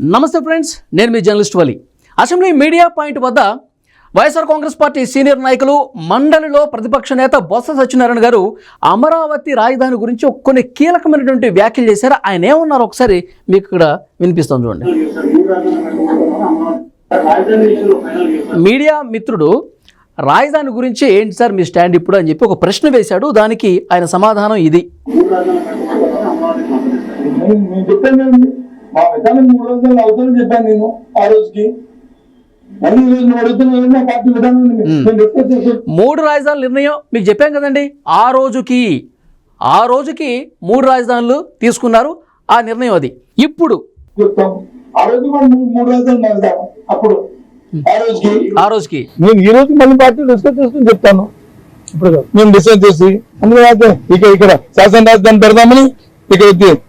నమస్తే ఫ్రెండ్స్ నేను మీ journalist Vali. Assembly media point వద్ద వైఎస్ఆర్ కాంగ్రెస్ పార్టీ సీనియర్ నాయకులు మండలిలో ప్రతిపక్ష నేత బొత్స సత్యనారాయణ గారు అమరావతి రాజధాని గురించి కొన్ని కీలకమైనటువంటి వ్యాఖ్యలు చేశారు. ఆయన ఏమన్నారు ఒకసారి మీకు ఇక్కడ వినిపిస్తాం చూడండి. మీడియా మిత్రుడు రాజధాని గురించి ఏంటి సార్ మీ స్టాండ్ ఇప్పుడు అని చెప్పి ఒక ప్రశ్న వేశాడు. దానికి ఆయన సమాధానం ఇది. మా విధానం మూడు రోజులు అవుతుందని చెప్పాను నేను ఆ రోజుకి. మూడు రాజధానుల నిర్ణయం మీకు చెప్పాం కదండి. ఆ రోజుకి ఆ రోజుకి మూడు రాజధానులు తీసుకున్నారు. ఆ నిర్ణయం అది. ఇప్పుడు ఆ రోజుకి. ఆ రోజుకి. నేను ఈ రోజు మళ్ళీ పార్టీ డిస్కస్ చేస్తూ చెప్తాను. ఇప్పుడు. మేము డిసైడ్ చేసి అందులో ఇక ఇక్కడ శాసన రాజధాని పెడదామని ఇక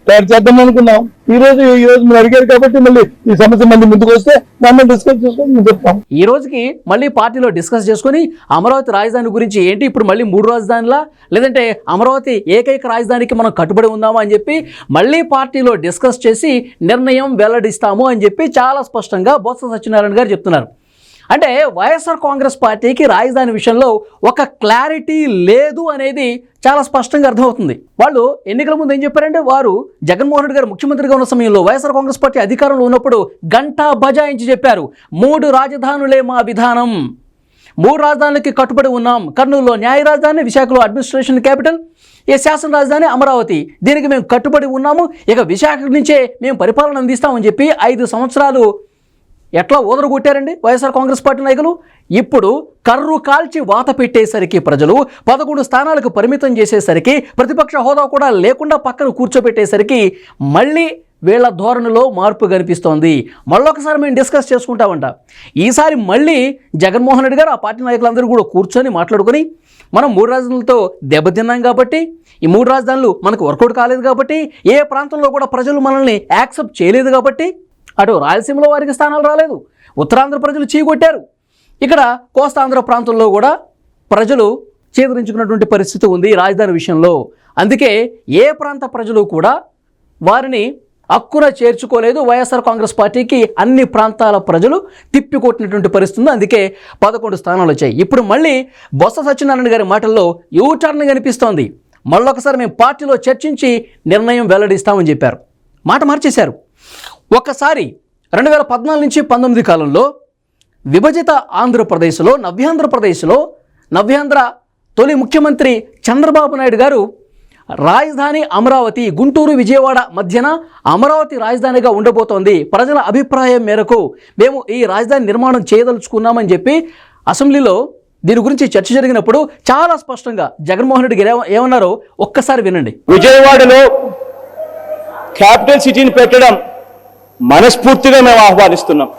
తయారు చేద్దాం అనుకున్నాం. ఈ రోజు ఈ రోజు మీరు అడిగారు కాబట్టి మళ్ళీ ఈ సమస్య మళ్ళీ ముందుకు వస్తే దాన్ని డిస్కస్ చేసుకొని మేము చెప్తాం. ఈ రోజుకి మళ్ళీ పార్టీలో డిస్కస్ చేసుకొని అమరావతి రాజధాని గురించి ఏంటి ఇప్పుడు మళ్ళీ మూడు రాజధానిలా? లేదంటే అమరావతి ఏకైక రాజధానికి మనం కట్టుబడి ఉందామా అని చెప్పి మళ్ళీ పార్టీలో డిస్కస్ చేసి నిర్ణయం వెల్లడిస్తాము అని చెప్పి చాలా స్పష్టంగా బొత్స సత్యనారాయణ గారు చెప్తున్నారు. అంటే వైఎస్ఆర్ కాంగ్రెస్ పార్టీకి రాజధాని విషయంలో ఒక క్లారిటీ లేదు అనేది చాలా స్పష్టంగా అర్థమవుతుంది. వాళ్ళు ఎన్నికల ముందు ఏం చెప్పారంటే వారు జగన్మోహన్ రెడ్డి గారు ముఖ్యమంత్రిగా ఉన్న సమయంలో వైఎస్ఆర్ కాంగ్రెస్ పార్టీ అధికారంలో ఉన్నప్పుడు గంటా బజాయించి చెప్పారు మూడు రాజధానులే మా విధానం. మూడు రాజధానులకి కట్టుబడి ఉన్నాం. కర్నూలులో న్యాయ రాజధాని విశాఖలో అడ్మినిస్ట్రేషన్ క్యాపిటల్ ఈ శాసన రాజధాని అమరావతి. దీనికి మేము కట్టుబడి ఉన్నాము. ఇక విశాఖ నుంచే మేము పరిపాలన అందిస్తామని చెప్పి ఐదు సంవత్సరాలు ఎట్లా ఊదరగొట్టారండి వైఎస్ఆర్ కాంగ్రెస్ పార్టీ నాయకులు? ఇప్పుడు కర్రు కాల్చి వాత పెట్టేసరికి ప్రజలు పదకొండు స్థానాలకు పరిమితం చేసేసరికి ప్రతిపక్ష హోదా కూడా లేకుండా పక్కన కూర్చోబెట్టేసరికి మళ్ళీ వీళ్ళ ధోరణిలో మార్పు కనిపిస్తోంది. మళ్ళొకసారి మేము డిస్కస్ చేసుకుంటామంట. ఈసారి మళ్ళీ జగన్మోహన్ రెడ్డి గారు ఆ పార్టీ నాయకులందరూ కూడా కూర్చొని మాట్లాడుకొని మనం మూడు రాజధానులతో దెబ్బతిన్నాం కాబట్టి ఈ మూడు రాజధానులు మనకు వర్కౌట్ కాలేదు కాబట్టి ఏ ప్రాంతంలో కూడా ప్రజలు మనల్ని యాక్సెప్ట్ చేయలేదు కాబట్టి అటు రాయలసీమలో వారికి స్థానాలు రాలేదు. ఉత్తరాంధ్ర ప్రజలు చీకొట్టారు. ఇక్కడ కోస్తాంధ్ర ప్రాంతంలో కూడా ప్రజలు చేదరించుకున్నటువంటి పరిస్థితి ఉంది రాజధాని విషయంలో. అందుకే ఏ ప్రాంత ప్రజలు కూడా వారిని హక్కున చేర్చుకోలేదు. వైఎస్ఆర్ కాంగ్రెస్ పార్టీకి అన్ని ప్రాంతాల ప్రజలు తిప్పికొట్టినటువంటి పరిస్థితి అందుకే పదకొండు స్థానాలు వచ్చాయి. ఇప్పుడు మళ్ళీ బొత్స సత్యనారాయణ గారి మాటల్లో యూటర్న్ కనిపిస్తోంది. మళ్ళొకసారి మేము పార్టీలో చర్చించి నిర్ణయం వెల్లడిస్తామని చెప్పారు. మాట మార్చేశారు. ఒక్కసారి రెండు వేల పద్నాలుగు నుంచి పంతొమ్మిది కాలంలో విభజిత ఆంధ్రప్రదేశ్లో నవ్యాంధ్రప్రదేశ్లో నవ్యాంధ్ర తొలి ముఖ్యమంత్రి చంద్రబాబు నాయుడు గారు రాజధాని అమరావతి గుంటూరు విజయవాడ మధ్యన అమరావతి రాజధానిగా ఉండబోతోంది. ప్రజల అభిప్రాయం మేరకు మేము ఈ రాజధాని నిర్మాణం చేయదలుచుకున్నామని చెప్పి అసెంబ్లీలో దీని గురించి చర్చ జరిగినప్పుడు చాలా స్పష్టంగా జగన్మోహన్ రెడ్డి గారు ఏమన్నారో ఒక్కసారి వినండి. విజయవాడలో క్యాపిటల్ సిటీని పెట్టడం మనస్ఫూర్తిగా మేము ఆహ్వానిస్తున్నాం.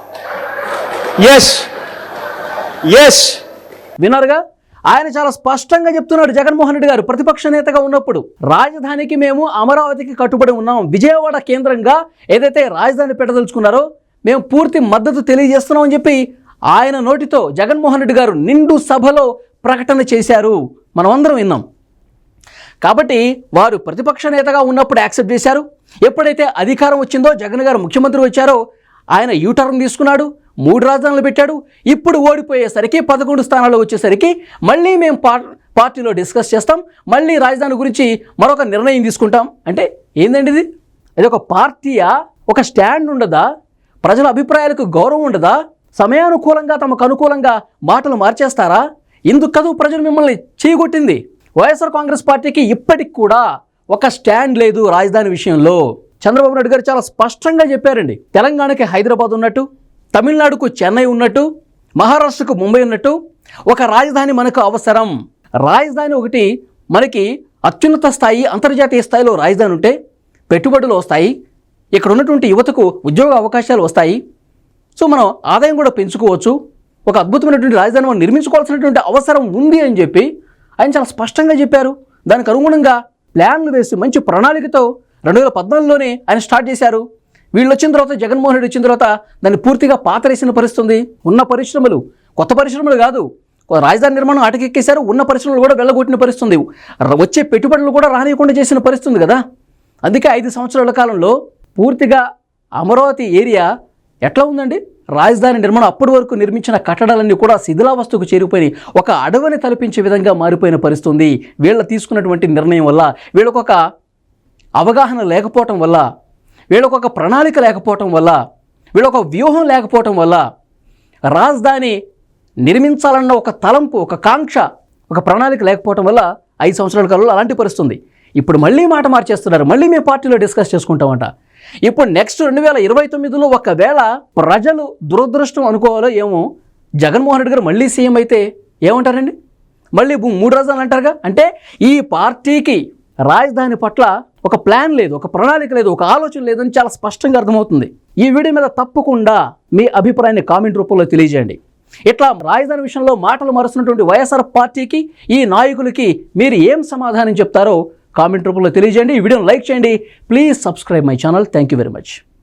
ఎస్ ఎస్ విన్నారుగా? ఆయన చాలా స్పష్టంగా చెప్తున్నాడు జగన్మోహన్ రెడ్డి గారు. ప్రతిపక్ష నేతగా ఉన్నప్పుడు రాజధానికి మేము అమరావతికి కట్టుబడి ఉన్నాం. విజయవాడ కేంద్రంగా ఏదైతే రాజధాని పెట్టదలుచుకున్నారో మేము పూర్తి మద్దతు తెలియజేస్తున్నాం అని చెప్పి ఆయన నోటితో జగన్మోహన్ రెడ్డి గారు నిండు సభలో ప్రకటన చేశారు. మనమందరం విన్నాం. కాబట్టి వారు ప్రతిపక్ష నేతగా ఉన్నప్పుడు యాక్సెప్ట్ చేశారు. ఎప్పుడైతే అధికారం వచ్చిందో జగన్ గారు ముఖ్యమంత్రి వచ్చారో ఆయన యూటర్న్ తీసుకున్నాడు మూడు రాజధానులు పెట్టాడు. ఇప్పుడు ఓడిపోయేసరికి పదకొండు స్థానాలు వచ్చేసరికి మళ్ళీ మేము పా- పార్టీలో డిస్కస్ చేస్తాం. మళ్ళీ రాజధాని గురించి మరొక నిర్ణయం తీసుకుంటాం. అంటే ఏందండి ఇది? ఇది ఒక పార్టీయా? ఒక స్టాండ్ ఉండదా? ప్రజల అభిప్రాయాలకు గౌరవం ఉండదా? సమయానుకూలంగా తమకు అనుకూలంగా మాటలు మార్చేస్తారా? ఇందుకు కదూ ప్రజలు మిమ్మల్ని చేయగొట్టింది వైఎస్ఆర్ కాంగ్రెస్ పార్టీకి ఇప్పటికి కూడా ఒక స్టాండ్ లేదు రాజధాని విషయంలో. చంద్రబాబు నాయుడు గారు చాలా స్పష్టంగా చెప్పారండి. తెలంగాణకి హైదరాబాద్ ఉన్నట్టు తమిళనాడుకు చెన్నై ఉన్నట్టు మహారాష్ట్రకు ముంబై ఉన్నట్టు ఒక రాజధాని మనకు అవసరం. రాజధాని ఒకటి మనకి అత్యున్నత స్థాయి అంతర్జాతీయ స్థాయిలో రాజధాని ఉంటే పెట్టుబడులు వస్తాయి. ఇక్కడ ఉన్నటువంటి యువతకు ఉద్యోగ అవకాశాలు వస్తాయి. సో మనం ఆదాయం కూడా పెంచుకోవచ్చు. ఒక అద్భుతమైనటువంటి రాజధాని మనం నిర్మించుకోవాల్సినటువంటి అవసరం ఉంది అని చెప్పి ఆయన చాలా స్పష్టంగా చెప్పారు. దానికి అనుగుణంగా ప్లాన్లు వేసి మంచి ప్రణాళికతో రెండు వేల పద్నాలుగులోనే ఆయన స్టార్ట్ చేశారు. వీళ్ళు వచ్చిన తర్వాత జగన్మోహన్ రెడ్డి వచ్చిన తర్వాత దాన్ని పూర్తిగా పాతరేసిన పరిస్థితుంది. ఉన్న పరిశ్రమలు కొత్త పరిశ్రమలు కాదు. రాజధాని నిర్మాణం అటకెక్కేశారు ఉన్న పరిశ్రమలు కూడా వెళ్ళగొట్టిన పరిస్థితుంది. వచ్చే పెట్టుబడులు కూడా రానియకుండా చేసిన పరిస్థితి ఉంది కదా. అందుకే ఐదు సంవత్సరాల కాలంలో పూర్తిగా అమరావతి ఏరియా ఎట్లా ఉందండి? రాజధాని నిర్మాణం అప్పటి వరకు నిర్మించిన కట్టడాలన్నీ కూడా శిథిలావస్థకు చేరిపోయి ఒక అడవిని తలపించే విధంగా మారిపోయిన పరిస్థితుంది. వీళ్ళ తీసుకున్నటువంటి నిర్ణయం వల్ల వీళ్ళకొక అవగాహన లేకపోవటం వల్ల వీళ్ళకొక ప్రణాళిక లేకపోవటం వల్ల వీళ్ళొక వ్యూహం లేకపోవటం వల్ల రాజధాని నిర్మించాలన్న ఒక తలంపు ఒక కాంక్ష ఒక ప్రణాళిక లేకపోవటం వల్ల ఐదు సంవత్సరాల కాలంలో అలాంటి పరిస్థితి ఉంది ఇప్పుడు మళ్ళీ మాట మార్చేస్తున్నారు. మళ్ళీ మేము పార్టీలో డిస్కస్ చేసుకుంటామంట. ఇప్పుడు నెక్స్ట్ రెండు వేల ఇరవై తొమ్మిదిలో ఒకవేళ ప్రజలు దురదృష్టం అనుకోవాలో ఏమో జగన్మోహన్ రెడ్డి గారు మళ్ళీ సీఎం అయితే ఏమంటారండి? మళ్ళీ మూడు రోజులు అంటారుగా? అంటే ఈ పార్టీకి రాజధాని పట్ల ఒక ప్లాన్ లేదు ఒక ప్రణాళిక లేదు ఒక ఆలోచన లేదని చాలా స్పష్టంగా అర్థమవుతుంది. ఈ వీడియో మీద తప్పకుండా మీ అభిప్రాయాన్ని కామెంట్ రూపంలో తెలియజేయండి. ఇట్లా రాజధాని విషయంలో మాటలు మారుస్తున్నటువంటి వైఎస్ఆర్ పార్టీకి ఈ నాయకులకి మీరు ఏం సమాధానం చెప్తారో కామెంట్ రూపంలో తెలియజేయండి. ఈ వీడియోని లైక్ చేయండి. Please subscribe my channel. Thank you very much.